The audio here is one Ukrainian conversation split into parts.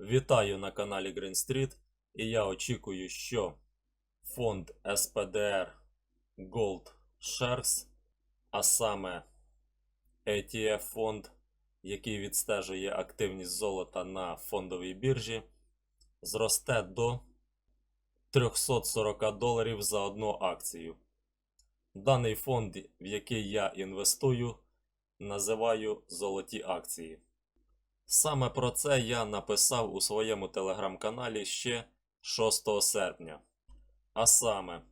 Вітаю на каналі Green Street і я очікую, що фонд SPDR Gold Shares, а саме ETF фонд, який відстежує активність золота на фондовій біржі, зросте до 340 доларів за одну акцію. Даний фонд, в який я інвестую, називаю золоті акції. Саме про це я написав у своєму телеграм-каналі ще 6 серпня. А саме,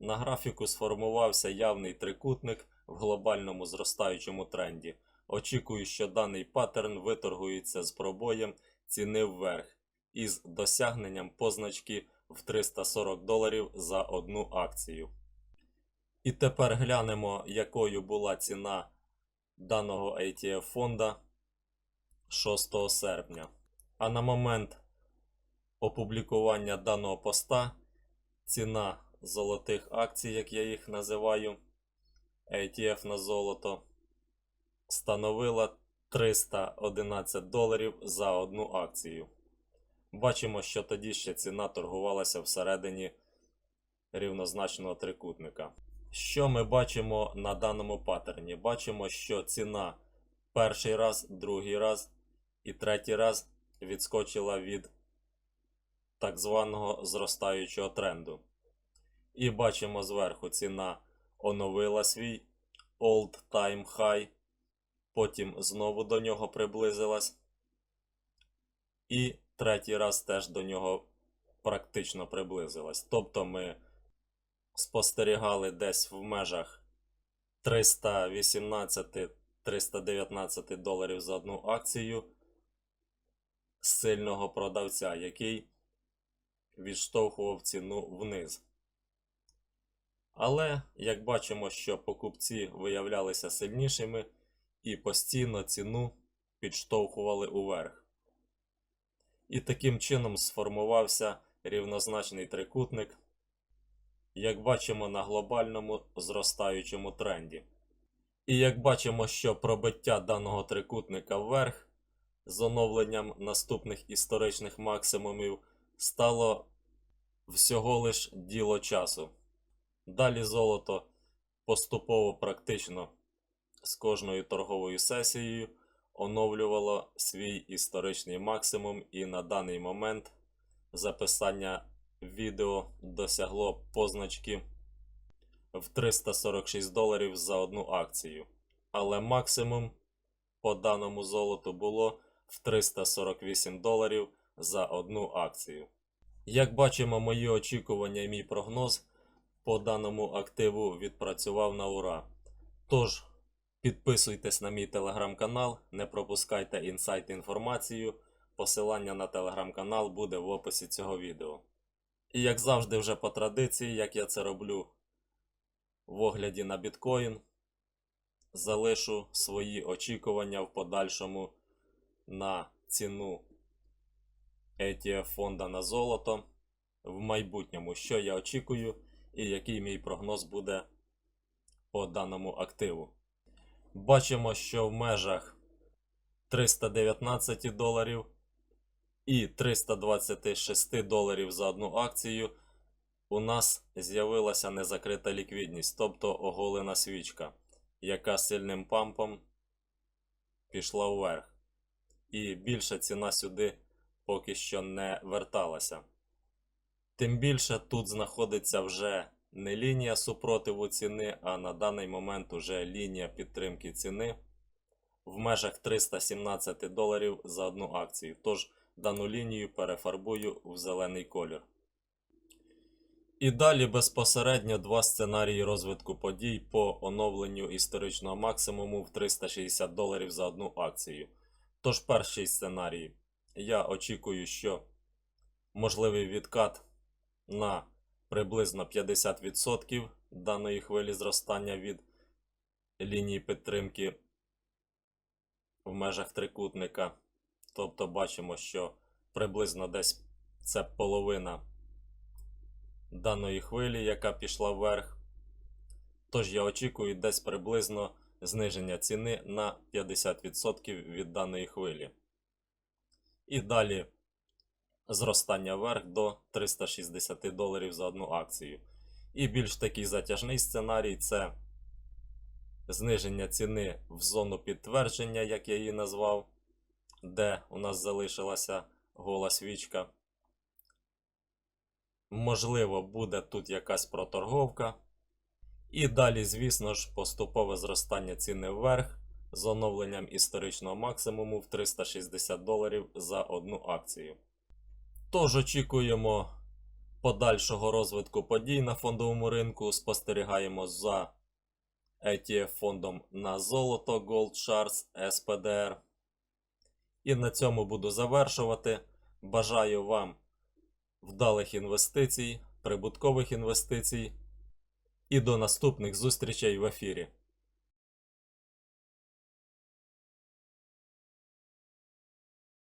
на графіку сформувався явний трикутник в глобальному зростаючому тренді. Очікую, що даний паттерн виторгується з пробоєм ціни вверх із досягненням позначки в 340 доларів за одну акцію. І тепер глянемо, якою була ціна даного ETF фонда 6 серпня. А на момент опублікування даного поста ціна золотих акцій, як я їх називаю, ETF на золото, становила 311 доларів за одну акцію. Бачимо, що тоді ще ціна торгувалася всередині рівнозначного трикутника. Що ми бачимо на даному паттерні? Бачимо, що ціна перший раз, другий раз і третій раз відскочила від так званого зростаючого тренду. І бачимо зверху ціна оновила свій old time high, потім знову до нього приблизилась. І третій раз теж до нього практично приблизилась. Тобто ми спостерігали десь в межах 318-319 доларів за одну акцію сильного продавця, який відштовхував ціну вниз. Але, як бачимо, що покупці виявлялися сильнішими і постійно ціну підштовхували уверх. І таким чином сформувався рівнозначний трикутник, як бачимо на глобальному зростаючому тренді. І як бачимо, що пробиття даного трикутника вверх з оновленням наступних історичних максимумів стало всього лиш діло часу. Далі золото поступово практично з кожною торговою сесією оновлювало свій історичний максимум, і на даний момент записання відео досягло позначки в 346 доларів за одну акцію. Але максимум по даному золоту було в 348 доларів за одну акцію. Як бачимо, мої очікування і мій прогноз по даному активу відпрацював на ура. Тож, підписуйтесь на мій телеграм-канал, не пропускайте інсайт інформацію. Посилання на телеграм-канал буде в описі цього відео. І як завжди, вже по традиції, як я це роблю в огляді на біткоін, залишу свої очікування в подальшому на ціну ETF фонда на золото в майбутньому, що я очікую і який мій прогноз буде по даному активу. Бачимо, що в межах 319 доларів і 326 доларів за одну акцію у нас з'явилася незакрита ліквідність, тобто оголена свічка, яка сильним пампом пішла вверх. І більша ціна сюди поки що не верталася. Тим більше тут знаходиться вже не лінія супротиву ціни, а на даний момент уже лінія підтримки ціни в межах 317 доларів за одну акцію. Тож дану лінію перефарбую в зелений колір. І далі безпосередньо два сценарії розвитку подій по оновленню історичного максимуму в 360 доларів за одну акцію. Тож перший сценарій. Я очікую, що можливий відкат на приблизно 50% даної хвилі зростання від лінії підтримки в межах трикутника. Тобто бачимо, що приблизно десь це половина даної хвилі, яка пішла вверх. Тож я очікую десь приблизно зниження ціни на 50% від даної хвилі. І далі зростання вверх до 360 доларів за одну акцію. І більш такий затяжний сценарій це зниження ціни в зону підтвердження, як я її назвав, де у нас залишилася гола свічка. Можливо, буде тут якась проторговка. І далі, звісно ж, поступове зростання ціни вверх з оновленням історичного максимуму в 360 доларів за акцію акцію. Тож очікуємо подальшого розвитку подій на фондовому ринку. Спостерігаємо за ETF фондом на золото Gold Shards SPDR. І на цьому буду завершувати. Бажаю вам вдалих інвестицій, прибуткових інвестицій і до наступних зустрічей в ефірі.